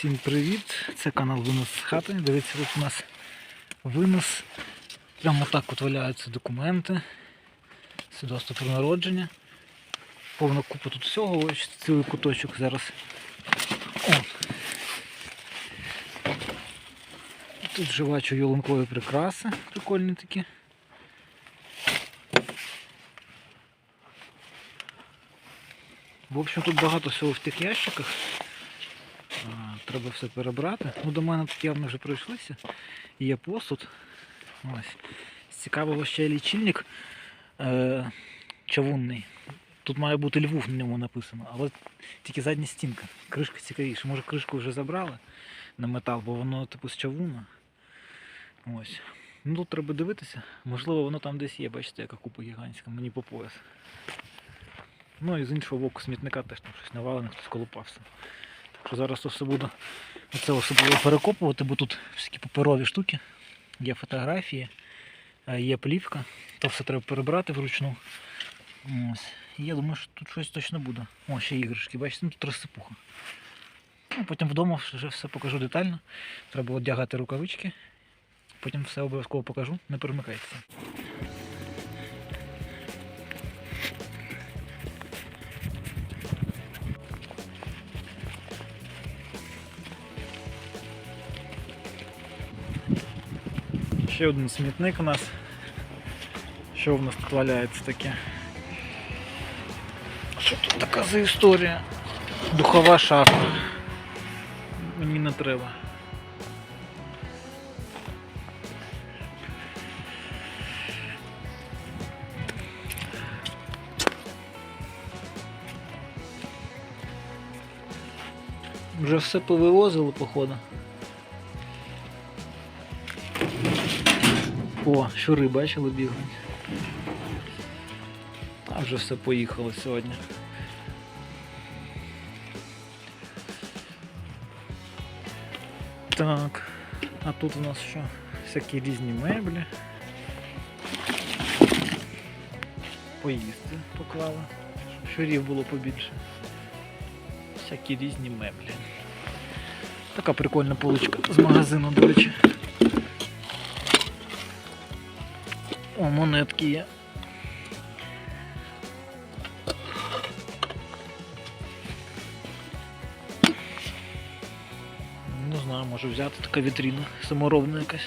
Всім привіт! Це канал Винос з хати. Дивіться, тут у нас винос. Прямо так от валяються документи. Свідоцтво про народження. Повна купа тут всього, ось цілий куточок зараз. О. Тут вже бачу ялинкові прикраси, прикольні такі. В общем, тут багато всього в тих ящиках. Треба все перебрати. Ну, до мене тут явно вже пройшлися. Є посуд. Ось. Цікавого ще лічильник е, чавунний. Тут має бути Львов на ньому написано, але тільки задня стінка. Кришка цікавіша. Може кришку вже забрали на метал, бо воно типу з чавуна. Ось. Ну тут треба дивитися. Можливо, воно там десь є, бачите, яка купа гігантська, мені по пояс. Ну і з іншого боку смітника теж там щось навалене, хтось колупався. Зараз все буду це особливо перекопувати, бо тут всякі паперові штуки, є фотографії, е, є плівка, то все треба перебрати вручну. Ось. Я думаю, що тут щось точно буде. О, ще іграшки, бачите, ну тут розсипуха. Ну, потім вдома вже все покажу детально. Треба одягати рукавички. Потім все обов'язково покажу, не перемикайтеся. Ще один смітник у нас. Що в нас тут валяється таке? Що тут така за історія? Духова шафа. Мені не треба. Вже все повивозили, походу. О, щури бачили бігають. Там вже все поїхало сьогодні. Так, а тут у нас що? Всякі різні меблі. Поїсти поклали. щоб Щурів було побільше. Всякі різні меблі. Така прикольна поличка з магазину, до речі. О, монетки є. Не знаю, може взяти така вітріна саморобна якась.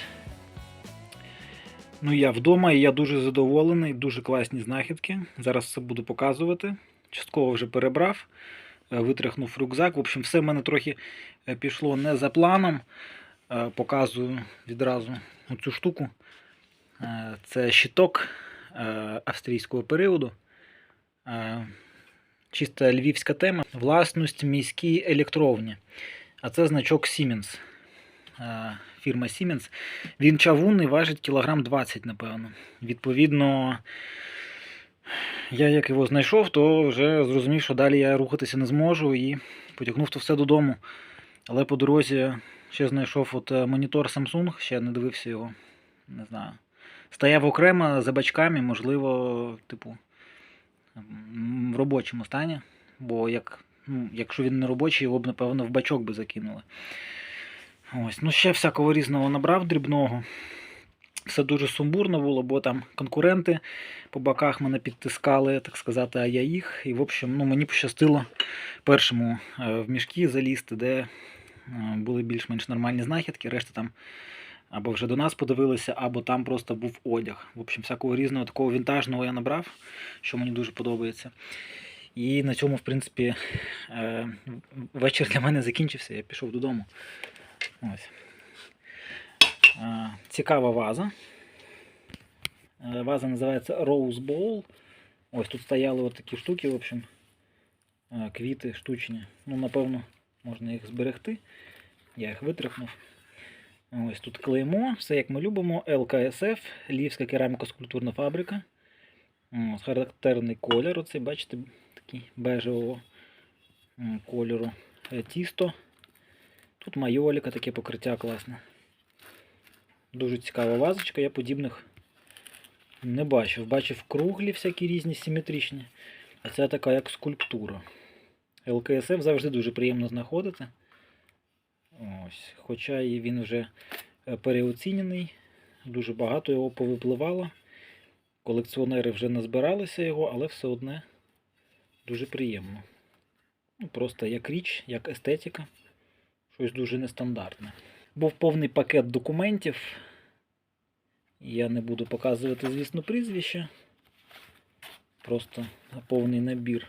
Ну я вдома і я дуже задоволений, дуже класні знахідки. Зараз все буду показувати. Частково вже перебрав, е, витряхнув рюкзак. В общем, все в мене трохи е, пішло не за планом. Е, Показую відразу цю штуку. Е, Це щиток е, австрійського періоду. Е, Чиста львівська тема. Власність міській електровні. А це значок Siemens. Фірма Siemens. Він чавунний, важить кілограм 20, напевно. Відповідно, я як його знайшов, то вже зрозумів, що далі я рухатися не зможу і потягнув то все додому. Але по дорозі ще знайшов от монітор Samsung, ще не дивився його. Не знаю. Стояв окремо за бачками, можливо, типу, в робочому стані. Бо як, ну, якщо він не робочий, його б, напевно, в бачок би закинули. Ось, ну ще всякого різного набрав дрібного. Все дуже сумбурно було, бо там конкуренти по боках мене підтискали, так сказати, а я їх. І, в общем, ну, мені пощастило першому е, в мішки залізти, де е, були більш-менш нормальні знахідки, решта там або вже до нас подивилися, або там просто був одяг. В общем, всякого різного такого вінтажного я набрав, що мені дуже подобається. І на цьому, в принципі, е, вечір для мене закінчився, я пішов додому. Ось. Е, Цікава ваза. Е, Ваза називається Rose Bowl. Ось тут стояли такі штуки, в общем, квіти штучні. Ну, напевно, можна їх зберегти. Я їх витряхнув. Ось тут клеймо, все як ми любимо. ЛКСФ, Львівська кераміко-скульптурна фабрика. Ось, характерний колір. Оцей, бачите, такий бежевого кольору. Е, Тісто. Тут майоліка, таке покриття класне. Дуже цікава вазочка, я подібних не бачив. Бачив круглі всякі різні симетричні. А це така як скульптура. ЛКСФ завжди дуже приємно знаходити. Ось. Хоча і він вже е, переоцінений, дуже багато його повипливало. Колекціонери вже назбиралися його, але все одне дуже приємно. Ну, просто як річ, як естетика, щось дуже нестандартне. Був повний пакет документів. Я не буду показувати, звісно, прізвище. Просто повний набір.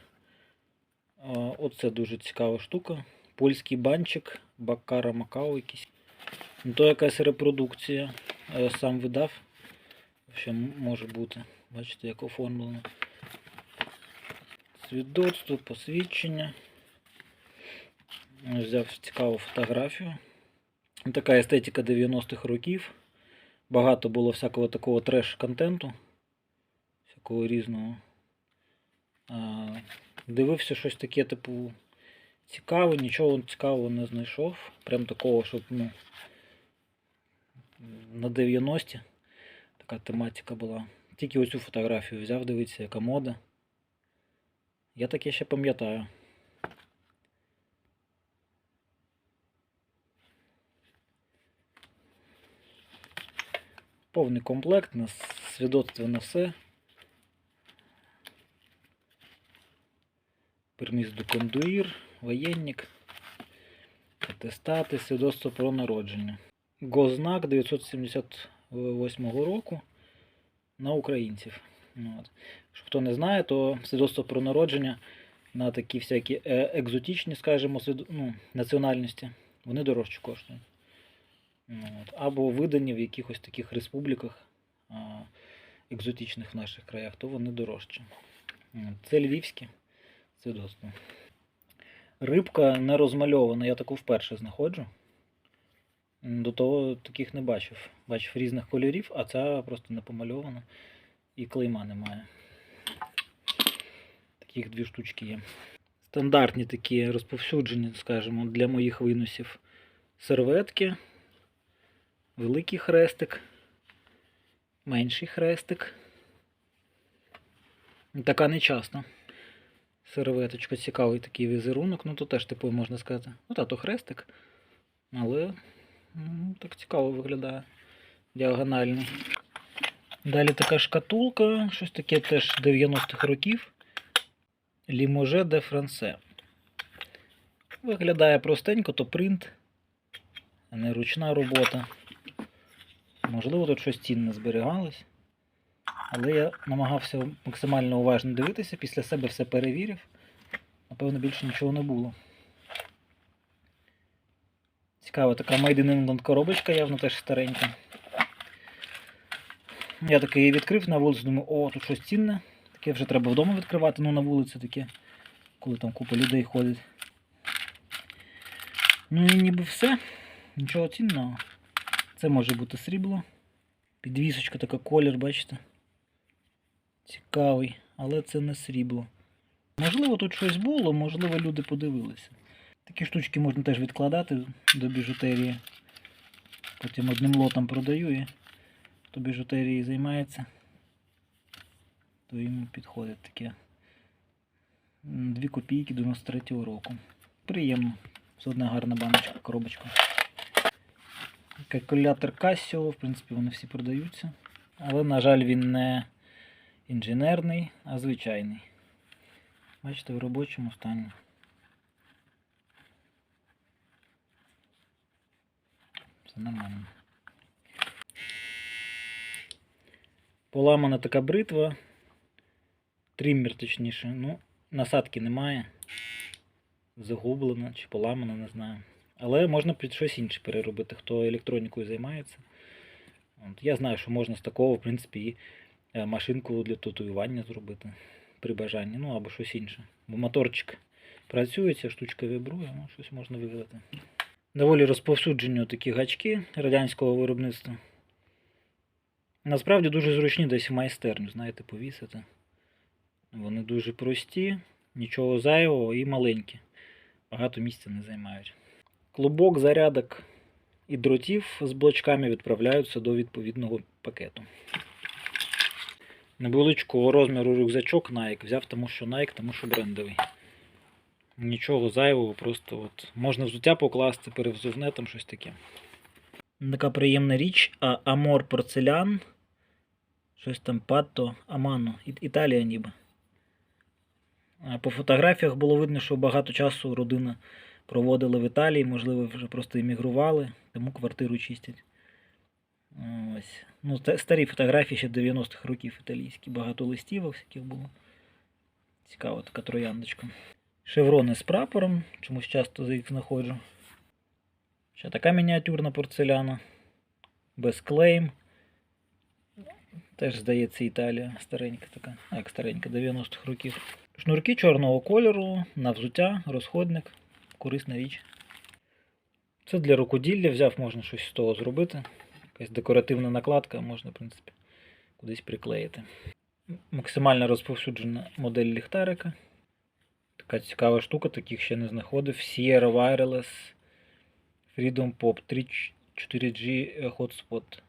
Оце дуже цікава штука. Польський банчик, Бакара Макао якийсь. Ну, то якась репродукція. Е, Сам видав. М- може бути. Бачите, як оформлено. Свідоцтво, посвідчення. Взяв цікаву фотографію. Ну, Така естетика 90-х років. Багато було всякого такого треш-контенту. Всякого різного. Дивився щось таке, типу, цікаве, нічого цікавого не знайшов. Прям такого, щоб ну, на 90-ті така тематика була. Тільки оцю фотографію взяв, дивитися, яка мода. Я таке ще пам'ятаю. Повний комплект, на свідоцтво на все. Перміс до кондуїр, воєнник, атестати, свідоцтво про народження. Гознак 978 року на українців. Ну, От. Щоб хто не знає, то свідоцтво про народження на такі всякі е, екзотичні, скажімо, свід... ну, національності, вони дорожче коштують. Ну, от. Або видані в якихось таких республіках а, екзотичних в наших краях, то вони дорожчі. Це львівське свідоцтво. Рибка не розмальована, я таку вперше знаходжу. До того таких не бачив. Бачив різних кольорів, а ця просто не помальована і клейма немає. Таких дві штучки є. Стандартні такі розповсюджені, скажімо, для моїх виносів серветки, великий хрестик, менший хрестик. Така не часто. Серветочка, цікавий такий візерунок, ну то теж типу можна сказати. Ну та то хрестик, але м, так цікаво виглядає. Діагональний. Далі така шкатулка, щось таке теж 90-х років. Ліможе де Франсе. Виглядає простенько, то принт, а не ручна робота. Можливо, тут щось цінне зберігалось. Але я намагався максимально уважно дивитися, після себе все перевірив. Напевно, більше нічого не було. Цікава така Made in England коробочка, явно теж старенька. Я таки її відкрив на вулиці, думаю, о, тут щось цінне. Таке вже треба вдома відкривати, ну на вулиці таке, коли там купа людей ходить. Ну і ніби все. Нічого цінного. Це може бути срібло. Підвісочка така колір, бачите? Цікавий, але це не срібло. Можливо, тут щось було, можливо, люди подивилися. Такі штучки можна теж відкладати до біжутерії. Потім одним лотом продаю і хто біжутерією займається, то йому підходить таке. 2 копійки 93-го року. Приємно. Все одна гарна баночка, коробочка. Калькулятор Casio, в принципі, вони всі продаються. Але, на жаль, він не інженерний, а звичайний. Бачите, в робочому стані. Все нормально. Поламана така бритва. Триммер, точніше. Ну, насадки немає. Загублена чи поламана, не знаю. Але можна під щось інше переробити, хто електронікою займається. От, я знаю, що можна з такого, в принципі, і машинку для татуювання зробити при бажанні, ну або щось інше. Бо моторчик працює, ця штучка вібрує, ну щось можна вигадати. Доволі розповсюджені такі гачки радянського виробництва. Насправді дуже зручні десь в майстерню, знаєте, повісити. Вони дуже прості, нічого зайвого і маленькі. Багато місця не займають. Клубок, зарядок і дротів з блочками відправляються до відповідного пакету. Невеличкого розміру рюкзачок Nike взяв, тому що Nike, тому що брендовий. Нічого зайвого, просто от можна взуття покласти, перевзувне там щось таке. Така приємна річ, а Амор порцелян. Щось там Патто Амано. Італія ніби. По фотографіях було видно, що багато часу родина проводила в Італії, можливо, вже просто емігрували, тому квартиру чистять. Ось. Ну, старі фотографії ще 90-х років італійські, багато листівок всяких було. Цікава така трояндочка. Шеврони з прапором, чомусь часто їх знаходжу. Ще така мініатюрна порцеляна. Без клейм. Теж, здається, Італія старенька така. Як старенька, 90-х років. Шнурки чорного кольору, на взуття, розходник. Корисна річ. Це для рукоділля взяв, можна щось з того зробити. Якась декоративна накладка, можна, в принципі, кудись приклеїти. Максимально розповсюджена модель ліхтарика. Така цікава штука, таких ще не знаходив. Sierra Wireless Freedom Pop 3 4G Hotspot.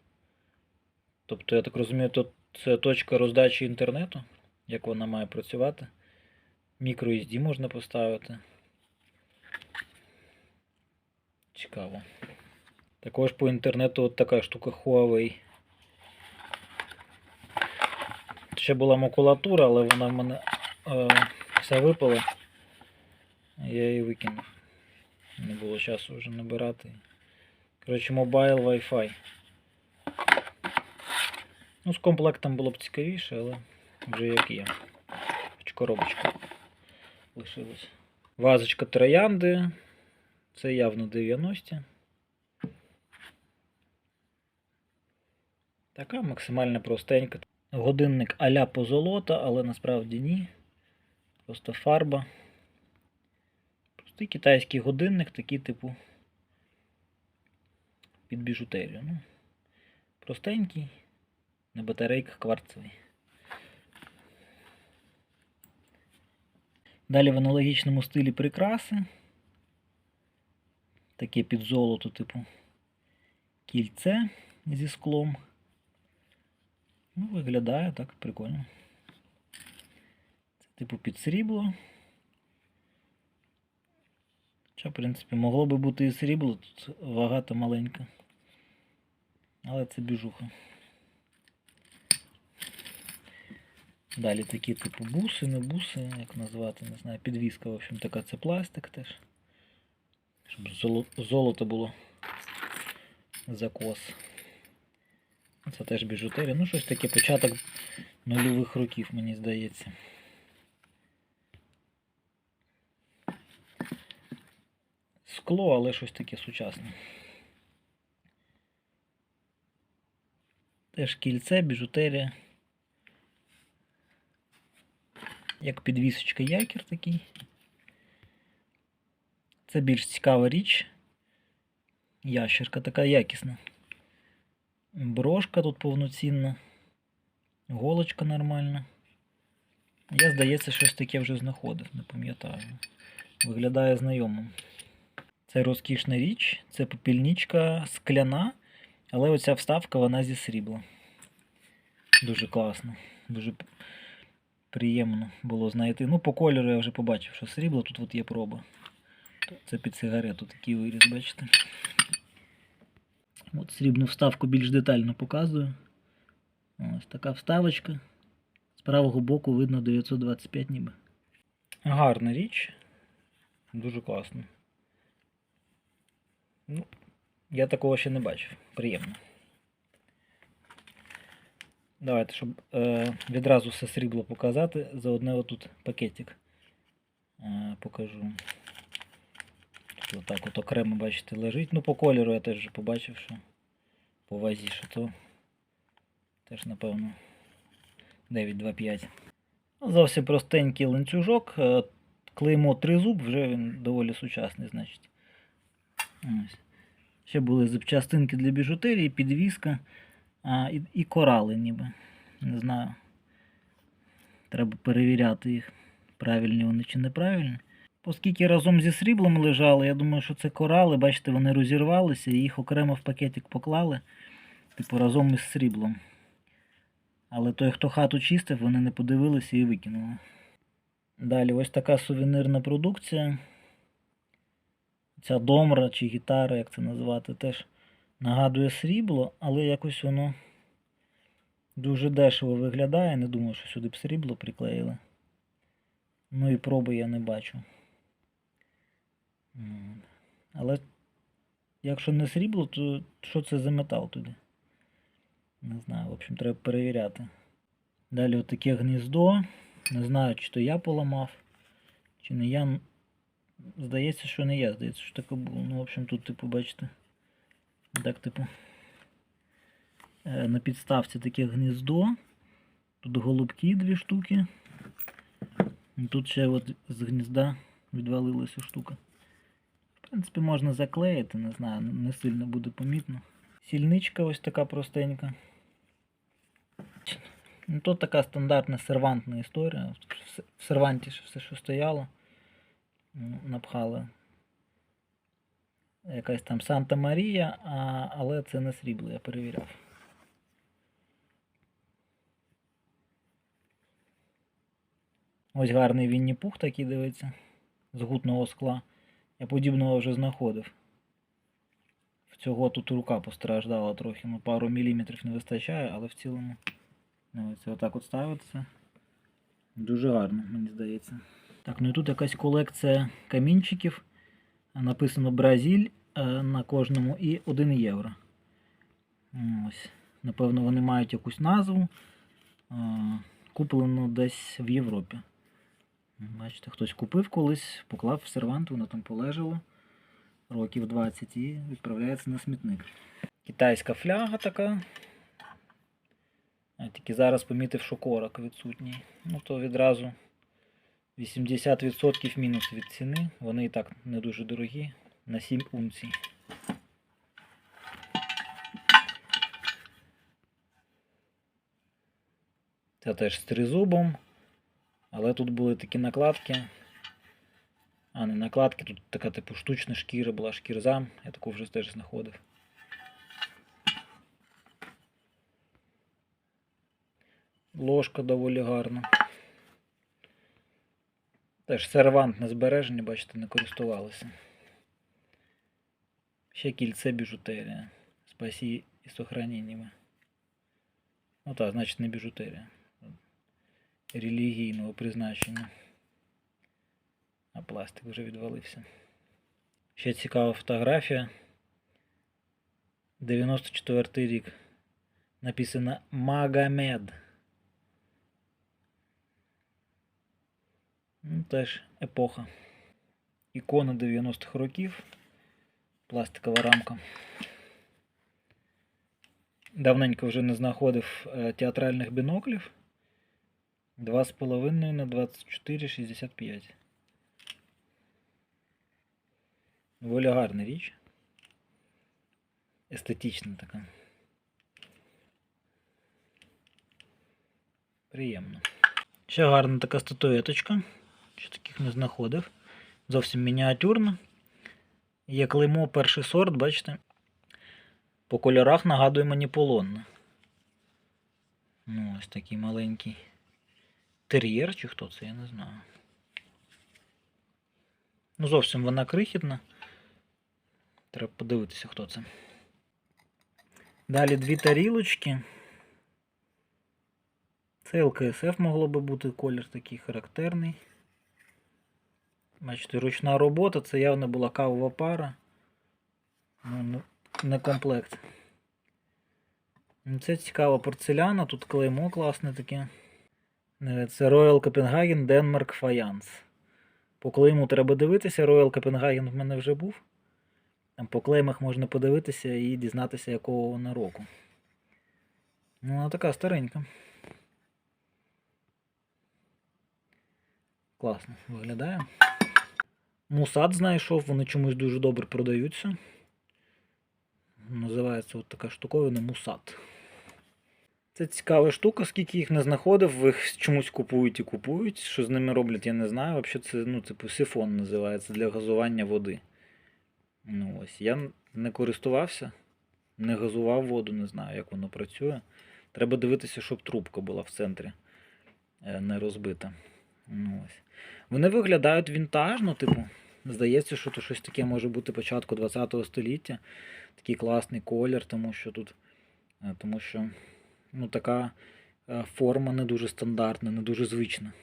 Тобто, я так розумію, то це точка роздачі інтернету, як вона має працювати. MicroSD можна поставити. Цікаво. Також по інтернету от така штука Huawei. Ще була макулатура, але вона в мене е, вся випала. Я її викинув. Не було часу вже набирати. Коротше, мобайл Wi-Fi. Ну, з комплектом було б цікавіше, але вже як є. Хоч коробочка лишилась. Вазочка троянди. Це явно 90. Така максимально простенька. Годинник а-ля позолота, але насправді ні. Просто фарба. Простий китайський годинник, такий типу під біжутерію. Ну, простенький, на батарейках кварцевий. Далі в аналогічному стилі прикраси. Таке під золото, типу кільце зі склом. Ну, виглядає так прикольно. Це типу під срібло. Хоча, в принципі, могло би бути і срібло, тут вага то маленька. Але це біжуха. Далі такі типу буси, не буси, як назвати, не знаю, підвіска, в общем, така це пластик теж. Щоб золо- золото було закос. Це теж біжутерія. Ну, щось таке початок нульових років, мені здається. Скло, але щось таке сучасне. Теж кільце, біжутерія. Як підвісочка якір такий. Це більш цікава річ. Ящерка така якісна. Брошка тут повноцінна. Голочка нормальна. Я, здається, щось таке вже знаходив, не пам'ятаю. Виглядає знайомим. Це розкішна річ, це попільничка скляна, але оця вставка вона зі срібла. Дуже класно, дуже приємно було знайти. Ну, по кольору я вже побачив, що срібло, тут от є проба. Це під сигарету такий виріз, бачите. От срібну вставку більш детально показую. Ось така вставочка. З правого боку видно 925 ніби. Гарна річ. Дуже класно. Ну, я такого ще не бачив. Приємно. Давайте, щоб е, відразу все срібло показати, заодне отут пакетик е, покажу. Отак от окремо, бачите, лежить. Ну, по кольору я теж побачив, що по вазі, що то теж, напевно, 925. Ну, Зовсім простенький ланцюжок. е, Клеймо тризуб, вже він доволі сучасний, значить. Ось. Ще були запчастинки для біжутерії, підвіска а, і, і корали ніби. Не знаю. Треба перевіряти їх, правильні вони чи неправильні. Оскільки разом зі сріблом лежали, я думаю, що це корали, бачите, вони розірвалися і їх окремо в пакетик поклали, типу разом із сріблом. Але той, хто хату чистив, вони не подивилися і викинули. Далі ось така сувенирна продукція. Ця домра чи гітара, як це назвати, теж нагадує срібло, але якось воно дуже дешево виглядає. Не думаю, що сюди б срібло приклеїли. Ну і проби я не бачу. Але якщо не срібло, то що це за метал тоді? Не знаю, в общем, треба перевіряти. Далі отаке гніздо. Не знаю, чи то я поламав, чи не я. Здається, що не я, здається, що таке було. Ну, в общем, тут, типу, бачите. Так, типу. е, На підставці таке гніздо. Тут голубки дві штуки. Тут ще от з гнізда відвалилася штука. В принципі, можна заклеїти, не знаю, не сильно буде помітно. Сільничка ось така простенька. Ну, тут така стандартна сервантна історія. В серванті все, що стояло, напхали. Якась там Санта Марія, але це не срібло, я перевіряв. Ось гарний Вінні Пух такий дивиться. З гутного скла. Я подібного вже знаходив. В цього тут рука постраждала трохи, ну пару міліметрів не вистачає, але в цілому. Ну, отак от ставиться. Дуже гарно, мені здається. Так, ну і тут якась колекція камінчиків. Написано Бразиль е, на кожному і 1 євро. Ось. Напевно, вони мають якусь назву. Е, Куплено десь в Європі. Бачите, хтось купив колись, поклав в сервант, воно там полежало років 20 і відправляється на смітник. Китайська фляга така. А тільки зараз помітив, що корок відсутній. Ну то відразу 80% мінус від ціни. Вони і так не дуже дорогі. На 7 унцій. Це теж з тризубом. Але тут були такі накладки. А, не накладки, тут така типу штучна шкіра була шкірзам. Я таку вже теж знаходив. Ложка доволі гарна. Теж сервант на збереження, бачите, не користувалися. Ще кільце біжутерія. Спасі і сохраненнями. Ну так, значить не біжутерія. Релігійного призначення. А пластик вже відвалився. Ще цікава фотографія. 94 рік. Написано Магомед. Ну, теж епоха. Ікона 90-х років. Пластикова рамка. Давненько вже не знаходив е, театральних біноклів. 2,5 на 24,65. Доволі гарна річ. Естетична така. Приємно. Ще гарна така статуеточка. Ще таких не знаходив. Зовсім мініатюрна. Є клеймо перший сорт, бачите? По кольорах нагадує мені полонне. Ну, ось такий маленький тер'єр чи хто це, я не знаю. Ну, зовсім вона крихітна. Треба подивитися, хто це. Далі дві тарілочки. Це ЛКСФ могло би бути колір такий характерний. Бачите, ручна робота, це явно була кавова пара. Ну, не- не комплект. Ну, Це цікава порцеляна, тут клеймо класне таке. Е, Це Royal Copenhagen Denmark Fayance. По клейму треба дивитися. Royal Copenhagen в мене вже був. Там по клеймах можна подивитися і дізнатися, якого вона року. Ну, вона така старенька. Класно виглядає. Мусад знайшов, вони чомусь дуже добре продаються. Називається от така штуковина мусад. Це цікава штука, скільки їх не знаходив, їх чомусь купують і купують. Що з ними роблять, я не знаю. Взагалі це ну, типу сифон називається для газування води. Ну ось. Я не користувався, не газував воду, не знаю, як воно працює. Треба дивитися, щоб трубка була в центрі е, не розбита. Ну, ось. Вони виглядають вінтажно, типу. Здається, що то щось таке може бути початку 20 століття. Такий класний колір, тому що тут. е, Тому що ну, така е, форма не дуже стандартна, не дуже звична.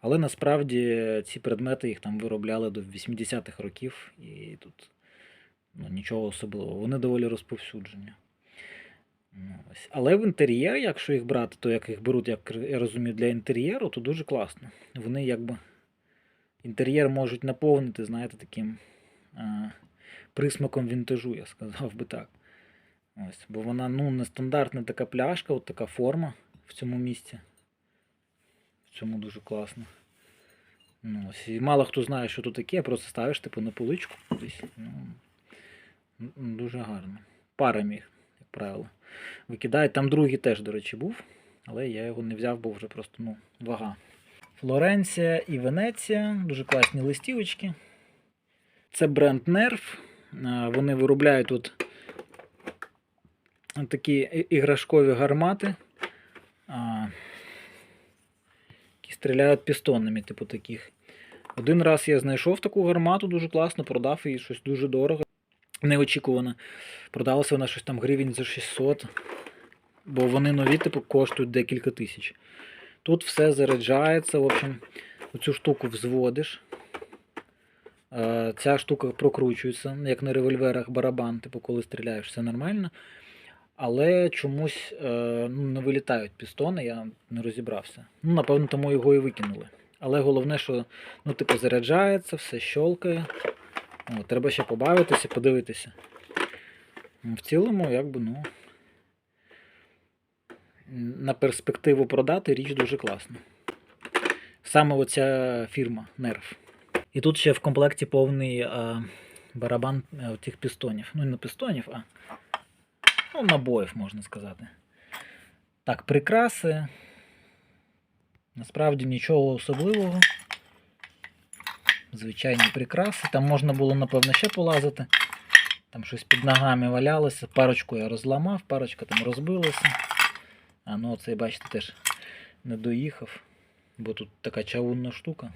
Але насправді е, ці предмети їх там виробляли до 80-х років, і тут ну, нічого особливого. Вони доволі розповсюджені. Ну. Але в інтер'єр, якщо їх брати, то як їх беруть, як я розумію, для інтер'єру, то дуже класно. Вони якби інтер'єр можуть наповнити, знаєте, таким а, присмаком вінтажу, я сказав би так. Ось. Бо вона ну, нестандартна така пляшка, от така форма в цьому місці. В цьому дуже класно. Ну, ось. І мало хто знає, що тут таке, просто ставиш типу на поличку кудись. Ну, дуже гарно. Парами їх, як правило. Викидають. Там другий теж, до речі, був, але я його не взяв, бо вже просто ну, вага. Флоренція і Венеція. Дуже класні листівочки. Це бренд. Е, Вони виробляють тут такі іграшкові гармати, а, які стріляють пістонами, типу таких. Один раз я знайшов таку гармату, дуже класно, продав її щось дуже дорого. Неочікувано. Продалася вона щось там гривень за 600. Бо вони нові, типу, коштують декілька тисяч. Тут все заряджається. В общем, цю штуку взводиш. Е, Ця штука прокручується, як на револьверах барабан, типу, коли стріляєш, все нормально. Але чомусь е, ну, не вилітають пістони, я не розібрався. Ну, напевно, тому його і викинули. Але головне, що ну, типу, заряджається, все щолкає. О, треба ще побавитися, подивитися. В цілому, якби, ну. На перспективу продати річ дуже класна. Саме оця фірма Nerf. І тут ще в комплекті повний е, барабан е, цих пістонів. Ну, не пістонів, а ну, набоїв, можна сказати. Так, прикраси. Насправді нічого особливого. Звичайні прикраси. Там можна було, напевно, ще полазити. Там щось під ногами валялося. Парочку я розламав, парочка там розбилася. А ну оцей, бачите, теж не доїхав. Бо тут така чавунна штука.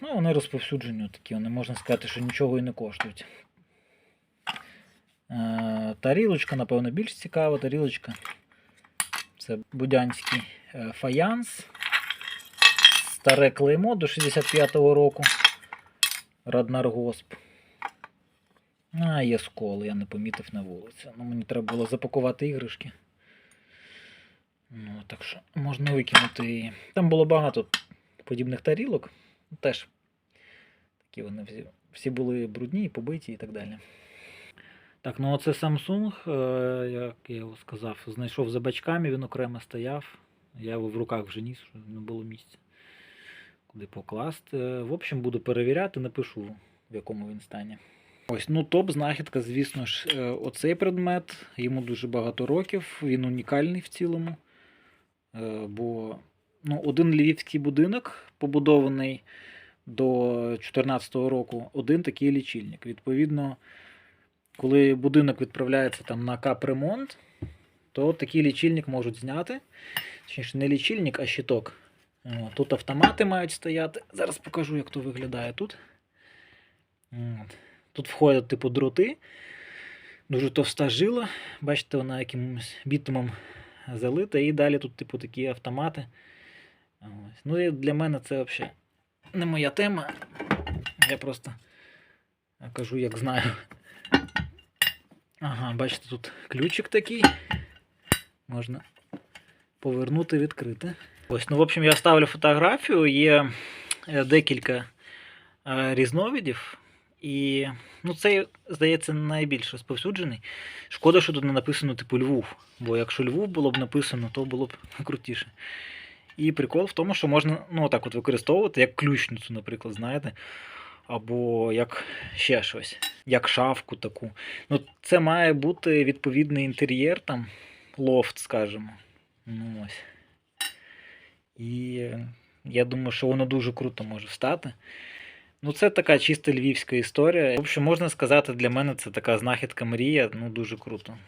Ну, вони розповсюджені такі, вони можна сказати, що нічого і не коштують. Е, тарілочка, напевно, більш цікава. Тарілочка. Це будянський е, фаянс. Старе клеймо до 65-го року. Раднаргосп. А, є сколи, я не помітив на вулиці. Ну, мені треба було запакувати іграшки. Ну, так що можна викинути її. Там було багато подібних тарілок. Теж такі вони всі, були брудні, побиті і так далі. Так, ну оце Samsung, е, як я сказав, знайшов за бачками, він окремо стояв. Я його в руках вже ніс, не було місця. Куди покласти. Е, В общем, буду перевіряти, напишу, в якому він стані. Ось, ну топ знахідка, звісно ж, е, оцей предмет. Йому дуже багато років, він унікальний в цілому. Бо ну, один львівський будинок, побудований до 2014 року, один такий лічильник. Відповідно, коли будинок відправляється там на капремонт, то такий лічильник можуть зняти. Точніше, не лічильник, а щиток. Тут автомати мають стояти. Зараз покажу, як то виглядає тут. Тут входять типу дроти. Дуже товста жила. Бачите, вона якимось бітумом залита. І далі тут, типу, такі автомати. Ось. Ну для мене це взагалі не моя тема. Я просто кажу, як знаю. Ага, бачите, тут ключик такий. Можна повернути, відкрити. Ось, ну, в общем, я ставлю фотографію. Є е, декілька е, різновидів. І ну, цей, здається, найбільш розповсюджений. Шкода, що тут не написано типу Львов. Бо якщо Львов було б написано, то було б крутіше. І прикол в тому, що можна ну, так от використовувати як ключницю, наприклад, знаєте. Або як ще щось, як шафку таку. Ну, це має бути відповідний інтер'єр, там, лофт, скажімо. Ну, ось. І я думаю, що воно дуже круто може стати. Ну, це така чисто львівська історія. В общем, можна сказати, для мене це така знахідка мрія. Ну, дуже круто.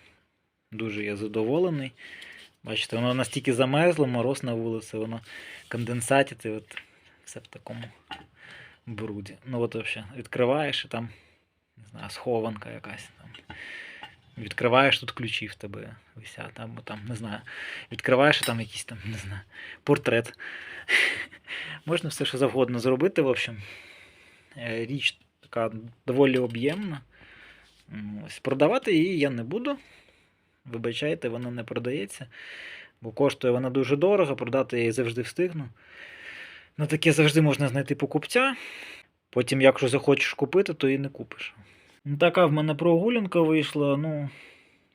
Дуже я задоволений. Бачите, воно настільки замерзло, мороз на вулиці, воно конденсатить, от все в такому бруді. Ну от взагалі, відкриваєш і там, не знаю, схованка якась там. Відкриваєш тут ключі в тебе висять, або там, не знаю, відкриваєш там якийсь там, не знаю, портрет. Можна все, що завгодно зробити, в общем. Е, Річ така доволі об'ємна. Ось, продавати її я не буду. Вибачайте, вона не продається. Бо коштує вона дуже дорого, продати я її завжди встигну. На таке завжди можна знайти покупця. Потім, якщо захочеш купити, то і не купиш. Ну, Така в мене прогулянка вийшла. Ну,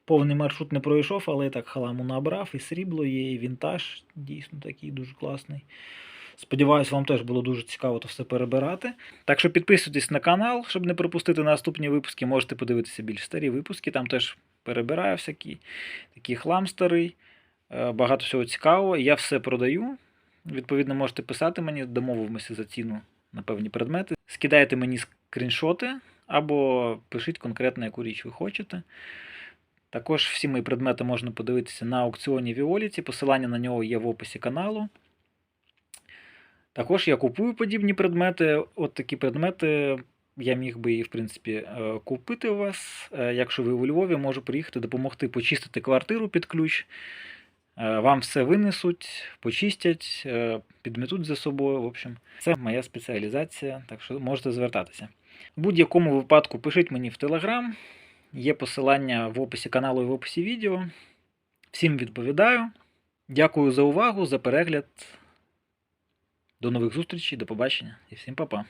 повний маршрут не пройшов, але і так халаму набрав, і срібло є, і вінтаж дійсно такий дуже класний. Сподіваюсь, вам теж було дуже цікаво то все перебирати. Так що підписуйтесь на канал, щоб не пропустити наступні випуски. Можете подивитися більш старі випуски. Там теж перебираю всякі такий хлам старий. Е, Багато всього цікавого. Я все продаю. Відповідно, можете писати мені, домовимося за ціну на певні предмети. Скидайте мені скріншоти або пишіть конкретно, яку річ ви хочете. Також всі мої предмети можна подивитися на аукціоні Віоліті. Посилання на нього є в описі каналу. Також я купую подібні предмети. От такі предмети я міг би в принципі, е, купити у вас. Е, Якщо ви у Львові, можу приїхати допомогти почистити квартиру під ключ. Е, Вам все винесуть, почистять, підметуть за собою. В общем, це моя спеціалізація, так що можете звертатися. В будь-якому випадку пишіть мені в Телеграм. Є посилання в описі каналу і в описі відео. Всім відповідаю. Дякую за увагу, за перегляд. До нових зустрічей, до побачення і всім па-па.